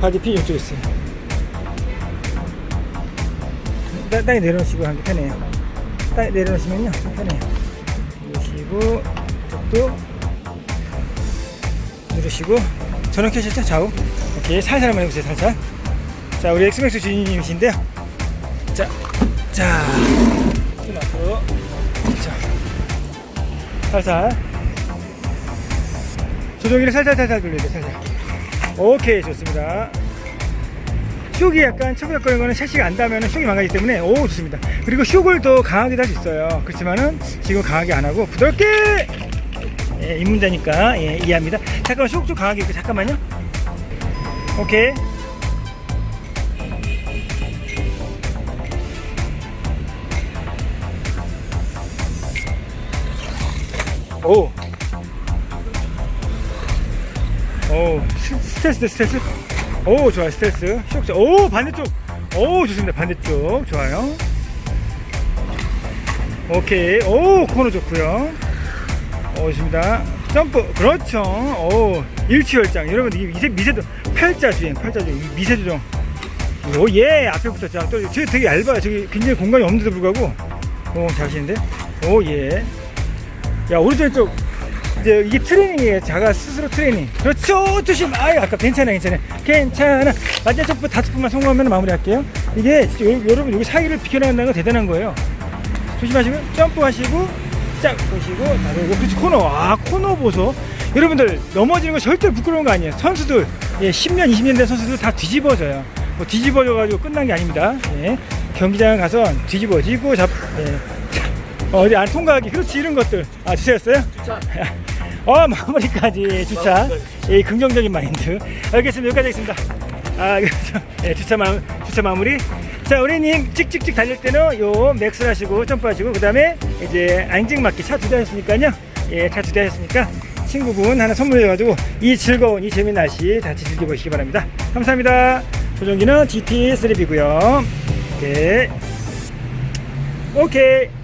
바디 핀 이쪽에 있어요. 땅- 땅에 내려놓으시고 하기 편해요. 땅에 내려놓으시면요, 편해요. 누르시고, 이쪽도 누르시고, 전원 켜셨죠? 좌우. 오케이, 살살 한번 해보세요, 살살. 자, 우리 엑스맥스 주인님이신데요. 자, 자, 좀 앞으로. 자, 살살. 조종기를 살살 살살 돌려야 돼, 살살. 오케이, 좋습니다. 쇽이 약간 처그적거리는 거는 샤시가 안 닿으면 쇽이 망가지기 때문에 오 좋습니다 그리고 쇽을 더 강하게도 할 수 있어요 그렇지만은 지금 강하게 안 하고 부드럽게 예, 입문자니까 예, 이해합니다 잠깐만 쇽좀 강하게 할게요. 잠깐만요 오케이 오. 오, 스- 스트레스, 스트레스. 오, 좋아요, 스트레스. 쇼크. 오, 반대쪽. 오, 좋습니다. 반대쪽. 좋아요. 오케이. 오, 코너 좋고요. 오, 좋습니다. 점프. 그렇죠. 오, 일치열장. 여러분, 이 미세, 미세도, 팔자 주행, 팔자 주행. 이 미세 조정. 오, 예, 앞에 붙었죠. 또, 저기 되게 얇아요. 저기 굉장히 공간이 없는데도 불구하고. 오, 잘 하시는데. 오, 예. 야, 오른쪽 쪽. 이제 이게 트레이닝이에요. 자가 스스로 트레이닝. 그렇죠. 조심. 아유, 아까 괜찮아, 괜찮아. 괜찮아. 마지막 점프 다섯 분만 성공하면 마무리할게요. 이게 요- 여러분 여기 사이를 비켜나간다는 건 대단한 거예요. 조심하시고 점프하시고 짝 보시고 나르고 그렇지 코너. 아 코너 보소. 여러분들 넘어지는 거 절대 부끄러운 거 아니에요. 선수들 예, 10년, 20년 된 선수들 다 뒤집어져요. 뭐 뒤집어져 가지고 끝난 게 아닙니다. 예. 경기장 가서 뒤집어지고 잡 예. 어, 어디 안 통과하기 그렇지 이런 것들 아 주차였어요? 어 마무리까지 주차. 예, 긍정적인 마인드. 알겠습니다. 여기까지 하겠습니다. 아 그렇죠 예, 주차 마 주차 마무리. 자 우리님 찍찍찍 달릴 때는 요 맥스 하시고 점프하시고 그 다음에 이제 앙증맞기 차 두 대 하셨으니까요. 예차 두 대 하셨으니까 친구분 하나 선물해가지고 이 즐거운 이 재미난 날씨 같이 즐겨보시기 바랍니다. 감사합니다. 조종기는 GT3B고요. 오케이 오케이